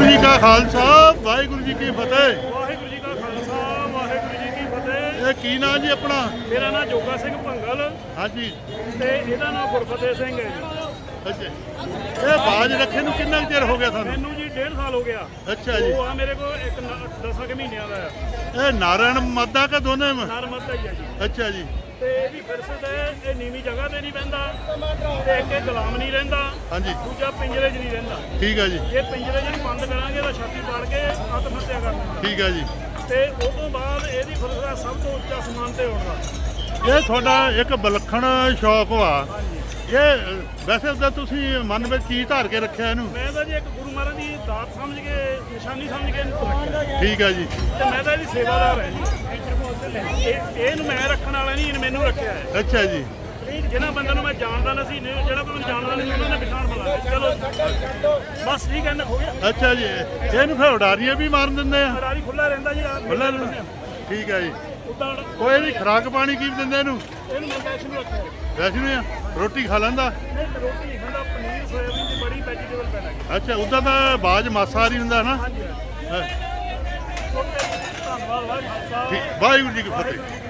ਵਾਹਿਗੁਰੂ ਜੀ ਕਾ ਖਾਲਸਾ ਵਾਹਿਗੁਰੂ ਜੀ ਕੀ ਫਤਿਹ। ਵਾਹਿਗੁਰੂ ਜੀ ਕਾ ਖਾਲਸਾ ਵਾਹਿਗੁਰੂ ਜੀ ਕੀ ਫਤਿਹ। ਇਹ ਕੀ ਨਾਂ ਜੀ ਆਪਣਾ? ਮੇਰਾ ਨਾਮ ਜੋਗਾ ਸਿੰਘ ਭੰਗਲ ਹਾਂਜੀ। ਤੇ ਇਹਦਾ ਨਾਮ ਗੁਰਫਤਿਹ ਸਿੰਘ ਹੈ ਜੀ। ਅੱਛਾ। ਇਹ ਬਾਜ ਰੱਖੇ ਨੂੰ ਕਿੰਨਾ ਕੁ ਚਿਰ ਹੋ ਗਿਆ ਤੁਹਾਨੂੰ? ਮੈਨੂੰ ਜੀ 1.5 ਸਾਲ ਹੋ ਗਿਆ। ਅੱਛਾ ਜੀ। ਉਹ ਆ ਮੇਰੇ ਕੋਲ ਇੱਕ 10 ਕੁ ਮਹੀਨਿਆਂ ਦਾ ਹੈ। ਇਹ ਨਾਰਾਇਣ ਮਾਦਾ ਕਾ ਦੋਨੇ ਮ- ਨਰਮਤ ਹੀ ਹੈ ਜੀ। ਅੱਛਾ ਜੀ। ਤੇ ਇਹਦੀ ਫਿਰਸਤ ਹੈ ਇਹ ਨੀਵੀਂ ਜਗ੍ਹਾ ਤੇ ਨਹੀਂ ਬਹਿੰਦਾ ਤੇ ਇੱਕ ਇਹ ਗੁਲਾਮ ਨਹੀਂ ਰਹਿੰਦਾ ਹਾਂਜੀ। ਦੂਜਾ ਪਿੰਜਰੇ 'ਚ ਨਹੀਂ ਰਹਿੰਦਾ। ਠੀਕ ਹੈ ਜੀ। ਜੇ ਪਿੰਜਰੇ 'ਚ ਬੰਦ ਕਰਾਂਗੇ ਤਾਂ ਛਾਤੀ ਪਾੜ ਕੇ ਆਤਮ ਹੱਤਿਆ ਕਰ ਲੈਂਦਾ। ਠੀਕ ਹੈ ਜੀ। ਤੇ ਉਸ ਤੋਂ ਬਾਅਦ ਇਹਦੀ ਫਿਰਸਤ ਸਭ ਤੋਂ ਉੱਚਾ ਸਮਾਨ ਤੇ ਹੋਣਾ ਇਹ ਤੁਹਾਡਾ ਇੱਕ ਵਿਲੱਖਣ ਸ਼ੌਕ ਵਾ। ਇਹ ਵੈਸੇ ਤਾਂ ਤੁਸੀਂ ਮਨ ਵਿੱਚ ਕੀ ਧਾਰ ਕੇ ਰੱਖਿਆ ਇਹਨੂੰ? ਮੈਂ ਤਾਂ ਜੀ ਇੱਕ ਗੁਰੂ ਮਹਾਰਾਜ ਦੀ ਦਾਤ ਸਮਝ ਕੇ ਨਿਸ਼ਾਨੀ ਸਮਝ ਕੇ ਇਹਨੂੰ ਰੱਖਿਆ। ਠੀਕ ਹੈ ਜੀ। ਤੇ ਮੈਂ ਤਾਂ ਇਹਦੀ ਸੇਵਾਦਾਰ ਹਾਂ ਜੀ। ਇਹ ਇਹਨੂੰ ਮੈਂ ਰੱਖਣ ਵਾਲਾ ਨਹੀਂ ਇਹਨੇ ਮੈਨੂੰ ਰੱਖਿਆ ਹੈ। ਅੱਛਾ ਜੀ। ਇਹ ਜਿਹਨਾਂ ਬੰਦੇ ਨੂੰ ਮੈਂ ਜਾਣਦਾ ਨਹੀਂ ਸੀ ਨੇ- ਜਿਹੜਾ ਕੋਈ ਮੈਨੂੰ ਜਾਣਦਾ ਨਹੀਂ ਸੀ, ਉਹਨਾਂ ਨੇ ਪਛਾਣ ਬਣਾ ਲਈ ਚਲੋ। ਬਸ ਠੀਕ ਹੈ ਨਾ ਹੋ ਗਿਆ। ਅੱਛਾ ਜੀ ਇਹਨੂੰ ਫਿਰ ਉਡਾਰੀਆਂ ਵੀ ਮਾਰਨ ਦਿੰਦੇ ਆ? ਅਰਾਰੀ ਖੁੱਲਾ ਰਹਿੰਦਾ ਜੀ ਆ। ਖੁੱਲਾ ਠੀਕ ਹੈ ਜੀ। ਉਦਾਂ ਕੋਈ ਇਹਦੀ ਖੁਰਾਕ ਪਾਣੀ ਕੀ ਦਿੰਦੇ ਇਹਨੂੰ? ਇਹਨੂੰ ਮੈਂ ਕੈਸ਼ ਨੂੰ ਰੱਖਿਆ। ਵੈਸੇ ਨਹੀਂ ਆ? ਰੋਟੀ ਖਾ ਲੈਂਦਾ? ਨਹੀਂ ਤੇ ਰੋਟੀ ਨਹੀਂ ਖਾਂਦਾ ਪਨੀਰ ਸੋਇਆਬੀਨ ਦੀ ਬੜੀ ਵੈਜੀਟੇਬਲ ਪੈਣਾ ਅੱਛਾ ਉਦਾਂ ਤਾਂ ਬਾਜ ਮਾਸਾਹਾਰੀ ਹੁੰਦਾ ਨਾ? ਹਾਂਜੀ ਹਾਂਜੀ। ਹਾਂ, ਵਾਹਿਗੁਰੂ ਜੀ ਕੀ ਫਤਿਹ।